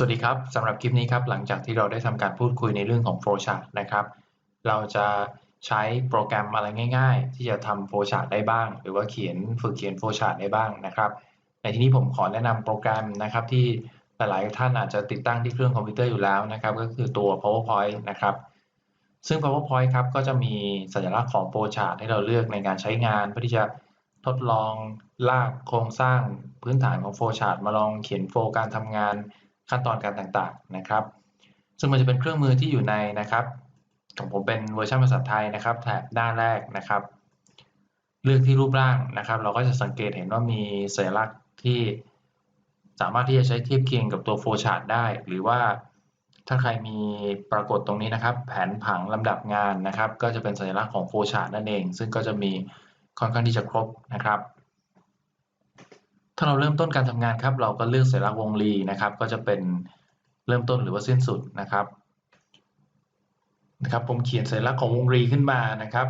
สวัสดีครับสำหรับคลิปนี้ครับหลังจากที่เราได้ทำการพูดคุยในเรื่องของ flowchart นะครับ เราจะใช้โปรแกรมอะไรง่าย ๆ ที่จะทำ flowchart ได้บ้าง หรือว่าเขียนฝึกเขียน flowchart ได้บ้างนะครับในที่นี้ผมขอแนะนำโปรแกรมนะครับที่หลายๆท่านอาจจะติดตั้งที่เครื่องคอมพิวเตอร์อยู่แล้วนะครับ ก็คือตัว powerpoint นะครับ ซึ่ง powerpoint ครับก็จะมีสัญลักษณ์ของ flowchart ให้เราเลือกในการใช้งานเพื่อที่จะทดลองลากโครงสร้างพื้นฐานของ flowchart มาลองเขียนโฟการทำงาน ขั้นตอนการต่างๆนะครับ ซึ่งมันจะเป็นเครื่องมือที่อยู่ในนะครับของผมเป็นเวอร์ชันภาษาไทยนะครับ แถบด้านแรกนะครับ เลือกที่รูปร่างนะครับ เราก็จะสังเกตเห็นว่ามีสัญลักษณ์ที่สามารถที่จะใช้เทียบเคียงกับตัวโฟชาร์ตได้ หรือว่าถ้าใครมีปรากฏตรงนี้นะครับ แผนผังลำดับงานนะครับ ก็จะเป็นสัญลักษณ์ของโฟชาร์ตนั่นเอง ซึ่งก็จะมีค่อนข้างที่จะครบนะครับ ถ้าเราเริ่มต้นการทำงานครับ เราก็เลือกสัญลักษณ์วงรีนะครับ ก็จะเป็นเริ่มต้นหรือว่าสิ้นสุดนะครับนะครับ ผมเขียนสัญลักษณ์ของวงรีขึ้นมานะครับ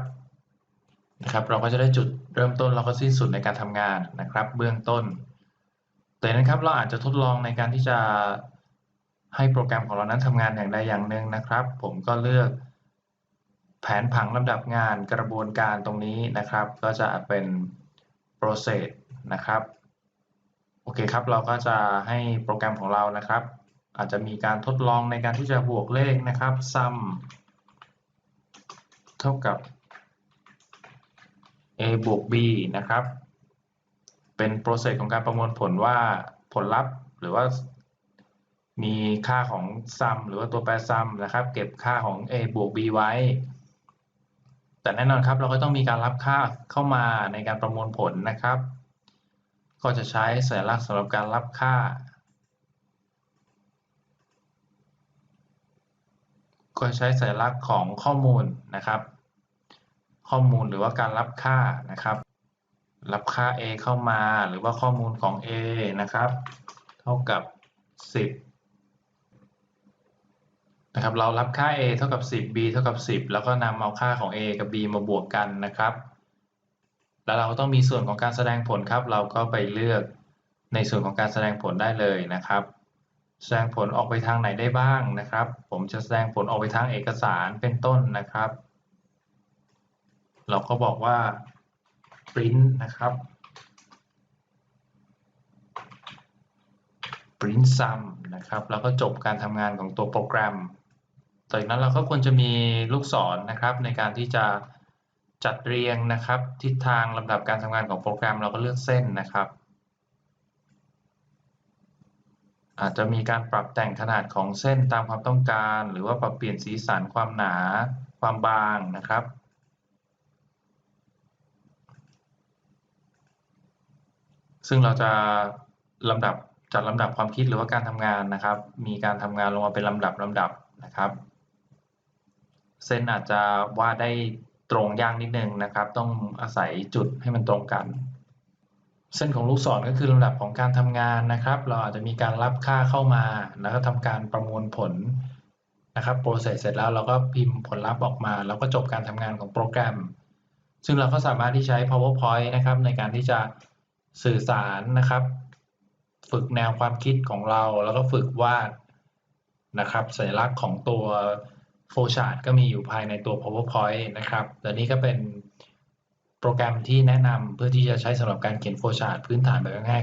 นะครับ เราก็จะได้จุดเริ่มต้นแล้วก็สิ้นสุดในการทำงานนะครับ เบื้องต้น แต่นะครับเราอาจจะทดลองในการที่จะให้โปรแกรมของเรานั้นทำงานอย่างใดอย่างหนึ่งนะครับ ผมก็เลือกแผนผังลำดับงานกระบวนการตรงนี้นะครับ ก็จะเป็น process นะครับ โอเคครับ เราก็จะให้โปรแกรมของเรานะครับ อาจจะมีการทดลองในการที่จะบวกเลขนะครับ sum เท่ากับ a บวก b นะครับ เป็นโปรเซสของการประมวลผลว่าผลลัพธ์หรือว่ามีค่าของ sum หรือว่าตัวแปร sum นะครับ เก็บค่าของ a บวก b ไว้ แต่แน่นอนครับ เราก็ต้องมีการรับค่าเข้ามาในการประมวลผลนะครับ ก็จะใช้สัญลักษณ์สำหรับการรับค่า ก็ใช้สัญลักษณ์ของข้อมูลนะครับ ข้อมูลหรือว่าการรับค่านะครับ รับค่า a เข้ามาหรือว่าข้อมูลของ a นะครับ เท่ากับ 10นะครับ เรารับค่า a เท่ากับ 10 b เท่ากับ 10 แล้วก็นำเอาค่าของ a กับ b มาบวกกันนะครับ แล้วเราก็ต้องมีส่วนของการแสดงผลครับ เราก็ไปเลือกในส่วนของการแสดงผลได้เลยนะครับ แสดงผลออกไปทางไหนได้บ้างนะครับ ผมจะแสดงผลออกไปทางเอกสารเป็นต้นนะครับ เราก็บอกว่า print นะครับ print sum นะครับ แล้วก็จบการทำงานของตัวโปรแกรม จากนั้นเราก็ควรจะมีลูกศรนนะครับ ในการที่จะ จัดเรียงนะครับ ทิศทางลำดับการทำงานของโปรแกรมเราก็เลือกเส้นนะครับ อาจจะมีการปรับแต่งขนาดของเส้นตามความต้องการ หรือว่าปรับเปลี่ยนสีสันความหนา ความบางนะครับซึ่งเราจะลำดับจัดลำดับความคิดหรือว่าการทำงานนะครับ มีการทำงานลงมาเป็นลำดับลำดับนะครับ เส้นอาจจะวาดได้ ตรงยากนิดนึงนะครับ ต้องอาศัยจุดให้มันตรงกัน เส้นของลูกศรก็คือลำดับของการทำงานนะครับ เราอาจจะมีการรับค่าเข้ามา แล้วก็ทำการประมวลผลนะครับโปรเซสเสร็จแล้วเราก็พิมพ์ผลลัพธ์ออกมา แล้วก็จบการทำงานของโปรแกรม ซึ่งเราก็สามารถที่ใช้ powerpoint นะครับ ในการที่จะสื่อสารนะครับ ฝึกแนวความคิดของเรา แล้วก็ฝึกวาดนะครับ สัญลักษณ์ของตัว โฟลชาร์ดก็มีอยู่ภายในตัว powerpoint นะครับแต่นี้ก็เป็นโปรแกรมที่แนะนำเพื่อที่จะใช้สำหรับการเขียนโฟลชาร์ดพื้นฐานแบบง่าย